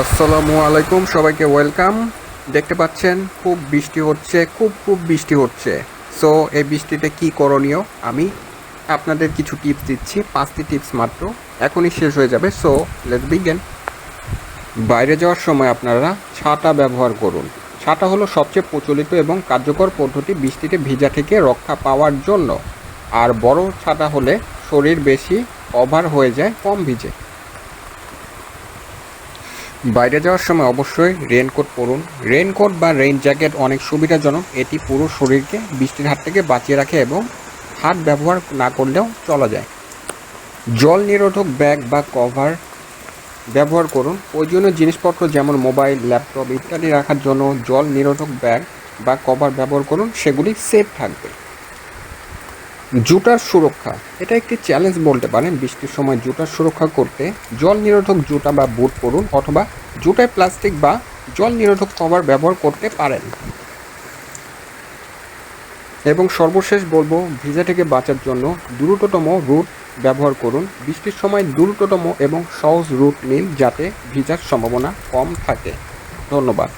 আসসালামু আলাইকুম, সবাইকে ওয়েলকাম। দেখতে পাচ্ছেন, খুব বৃষ্টি হচ্ছে, খুব খুব বৃষ্টি হচ্ছে। সো এই বৃষ্টিতে কি করণীয়? আমি আপনাদের কিছু টিপস দিচ্ছি, পাঁচটি টিপস মাত্র। এখনই শেষ হয়ে যাবে। সো লেটস বিগেন বাইরে যাওয়ার সময় আপনারা ছাতা ব্যবহার করুন। ছাতা হলো সবচেয়ে প্রচলিত এবং কার্যকর পদ্ধতি বৃষ্টিতে ভিজা থেকে রক্ষা পাওয়ার জন্য। আর বড় ছাতা হলে শরীর বেশি কভার হয়ে যায়, কম ভিজে। বাইরে যাওয়ার সময় অবশ্যই রেনকোট পরুন। রেনকোট বা রেইন জ্যাকেট অনেক সুবিধাজনক। এটি পুরো শরীরকে, বৃষ্টির হাত থেকে বাঁচিয়ে রাখে এবং হাত ব্যবহার না করলেও চলা যায়। জল নিরোধক ব্যাগ বা কভার ব্যবহার করুন। প্রয়োজনীয় জিনিসপত্র যেমন মোবাইল, ল্যাপটপ ইত্যাদি রাখার জন্য জল নিরোধক ব্যাগ বা কভার ব্যবহার করুন। সেগুলি সেফ থাকবে। জুতার সুরক্ষা। এটা একটি চ্যালেঞ্জ বলতে পারেন। বৃষ্টির সময় জুটার সুরক্ষা করতে জল নিরোধক জুতা বা বুট পরুন অথবা জুটায় প্লাস্টিক বা জল নিরোধক কভার ব্যবহার করতে পারেন। এবং সর্বশেষ বলব, ভিজা থেকে বাঁচার জন্য দ্রুততম রুট ব্যবহার করুন। বৃষ্টির সময় দ্রুততম এবং সহজ রুট নিন যাতে ভিজার সম্ভাবনা কম থাকে। ধন্যবাদ।